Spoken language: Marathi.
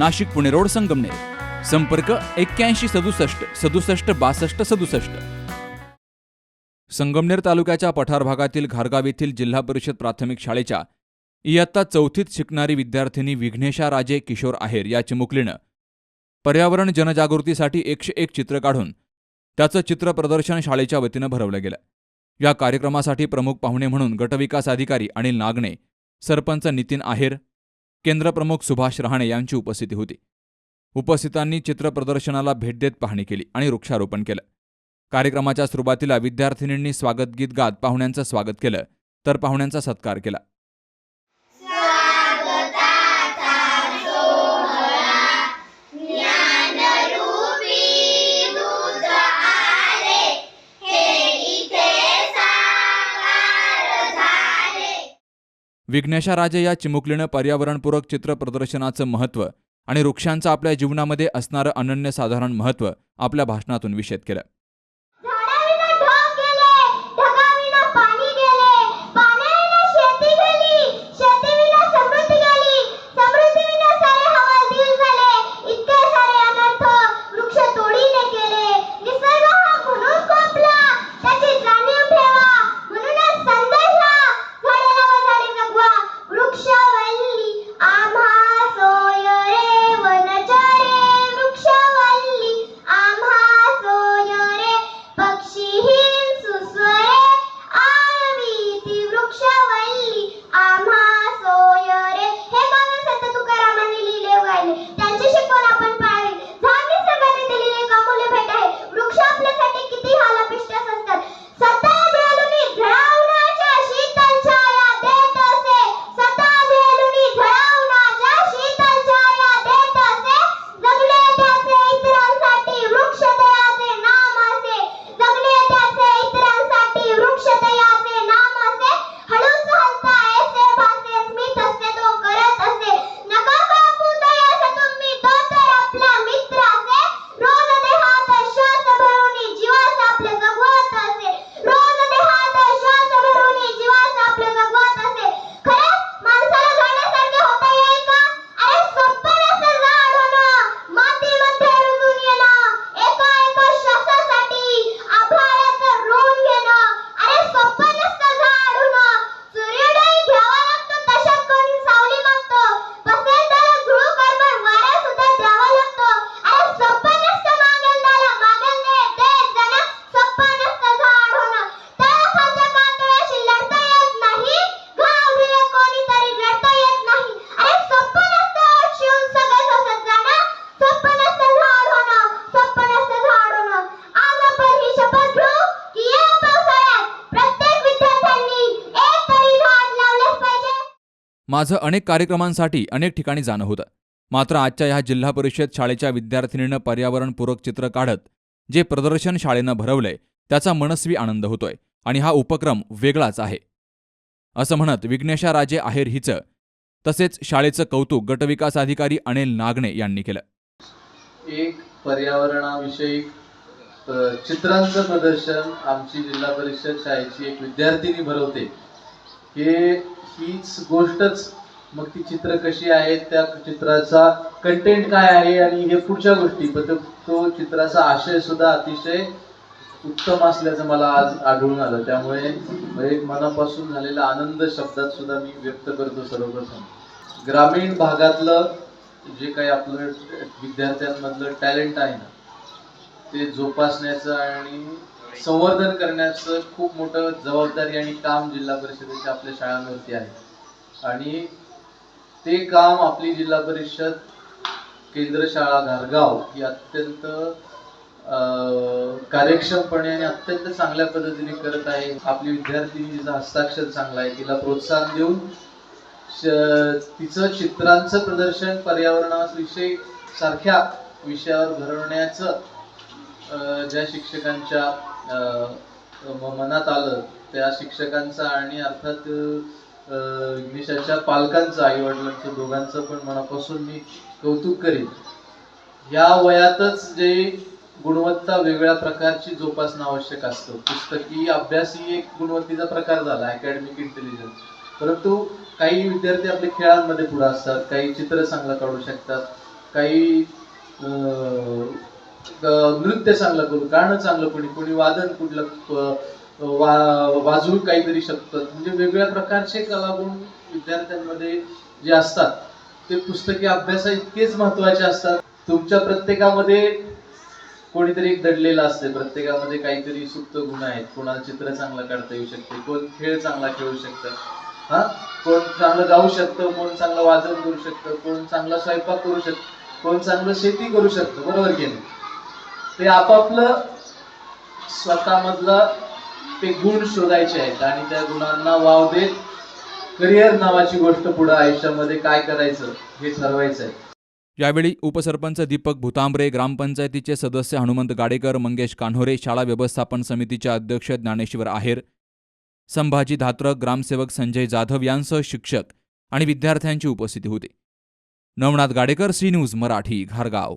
Nashik Pune road Sangamner. संपर्क एक्क्याऐंशी सदुसष्ट सदुसष्ट बासष्ट सदुसष्ट. संगमनेर तालुक्याच्या पठार भागातील घारगाव येथील जिल्हा परिषद प्राथमिक शाळेच्या इयत्ता चौथीत शिकणारी विद्यार्थिनी विघ्नेशा राजे किशोर आहेर या चिमुकलीनं पर्यावरण जनजागृतीसाठी एकशे एक चित्र काढून त्याचं चित्र प्रदर्शन शाळेच्या वतीनं भरवलं गेलं. या कार्यक्रमासाठी प्रमुख पाहुणे म्हणून गटविकास अधिकारी अनिल नागणे सरपंच नितीन आहेर केंद्रप्रमुख सुभाष रहाणे यांची उपस्थिती होती. उपस्थितांनी चित्र प्रदर्शनाला भेट देत पाहणी केली आणि वृक्षारोपण केलं. कार्यक्रमाच्या सुरुवातीला विद्यार्थिनींनी स्वागत गीत गात पाहुण्यांचं स्वागत केलं तर पाहुण्यांचा सत्कार केला. विघ्नेशा राजे या चिमुकलीनं पर्यावरणपूरक चित्र प्रदर्शनाचं महत्त्व आणि वृक्षांचं आपल्या जीवनामध्ये असणारं अनन्यसाधारण महत्त्व आपल्या भाषणातून विषद केलं. माझं अनेक कार्यक्रमांसाठी अनेक ठिकाणी जाणं होतं. मात्र आजच्या ह्या जिल्हा परिषद शाळेच्या विद्यार्थिनीनं पर्यावरणपूरक चित्र काढत जे प्रदर्शन शाळेनं भरवलंय त्याचा मनस्वी आनंद होतोय आणि हा उपक्रम वेगळाच आहे. असं म्हणत विघ्नेशा राजे आहेर हिचं तसेच शाळेचं कौतुक गटविकास अधिकारी अनिल नागणे यांनी केलं. एक पर्यावरणाविषयी चित्रांचं प्रदर्शन आमची जिल्हा परिषद शाळेची एक विद्यार्थिनी भरवते. हे हीच गोष्टच. मग ती चित्र कशी आहेत त्या चित्राचा कंटेंट काय आहे? आणि हे पुढच्या गोष्टी. पण तो- तो चित्राचा आशय सुद्धा अतिशय उत्तम असल्याचं मला आज आढळून आलं. त्यामुळे एक मनापासून झालेला आनंद शब्दात सुद्धा मी व्यक्त करतो सर्वप्रथम. ग्रामीण भागातलं जे काही आपलं विद्यार्थ्यांमधलं टॅलेंट आहे ना ते जोपासण्याचं आणि संवर्धन करण्याचं खूप मोठं जबाबदारी आणि काम जिल्हा परिषदेच्या आपल्या शाळांवरती आहे. आणि ते काम आपली जिल्हा परिषद केंद्र शाळा घारगाव ही अत्यंत अं, कार्यक्षमपणे आणि अत्यंत चांगल्या पद्धतीने करत आहे. आपली विद्यार्थिनी तिचा हस्ताक्षर चांगला आहे तिला प्रोत्साहन देऊन तिचं चित्रांचं प्रदर्शन पर्यावरणाविषयी सारख्या विषयावर भरवण्याचं ज्या शिक्षकांच्या मनात आलं त्या शिक्षकांचा आणि अर्थात अ, पालकांचं आई वडिलांचं दोघांचं पण मनापासून मी कौतुक करेन. या वयातच जे गुणवत्ता वेगळ्या प्रकारची जोपासणं आवश्यक असतं. पुस्तकी अभ्यास ही एक गुणवत्तेचा प्रकार झाला अकॅडमिक इंटेलिजन्स परंतु काही विद्यार्थी आपले खेळांमध्ये पुढे असतात काही चित्र चांगलं काढू शकतात काही नृत्य चांगलं करू गाणं चांगलं कोणी कोणी वादन कुठलं वा वाजवू काहीतरी शकतात म्हणजे वेगवेगळ्या प्रकारचे कलागुण विद्यार्थ्यांमध्ये जे असतात ते पुस्तकी अभ्यासा इतकेच महत्त्वाचे असतात. तुमच्या प्रत्येकामध्ये कोणीतरी एक दडलेलं असते प्रत्येकामध्ये काहीतरी सुप्त गुण आहेत. कोणाला चित्र चांगलं काढता येऊ शकते कोण खेळ चांगला खेळू शकतं. हा? कोण चांगलं गाऊ शकतं कोण चांगलं वादन करू शकतं कोण चांगला स्वयंपाक करू शकतं कोण चांगलं शेती करू शकतं. बरोबर की नाही? ते आपापलं स्वतःमधलं ते गुण शोधायचे आहेत आणि त्या गुणांना वाव देत करिअर नावाची गोष्ट पुढे आयुष्यामध्ये काय करायचं हे ठरवायचं आहे. यावेळी उपसरपंच दीपक भुतांबरे ग्रामपंचायतीचे सदस्य हनुमंत गाडेकर मंगेश कान्होरे शाळा व्यवस्थापन समितीचे अध्यक्ष ज्ञानेश्वर आहेर संभाजी धात्रक ग्रामसेवक संजय जाधव यांसह शिक्षक आणि विद्यार्थ्यांची उपस्थिती होती. Navnath Gadekar C news Marathi घारगाव.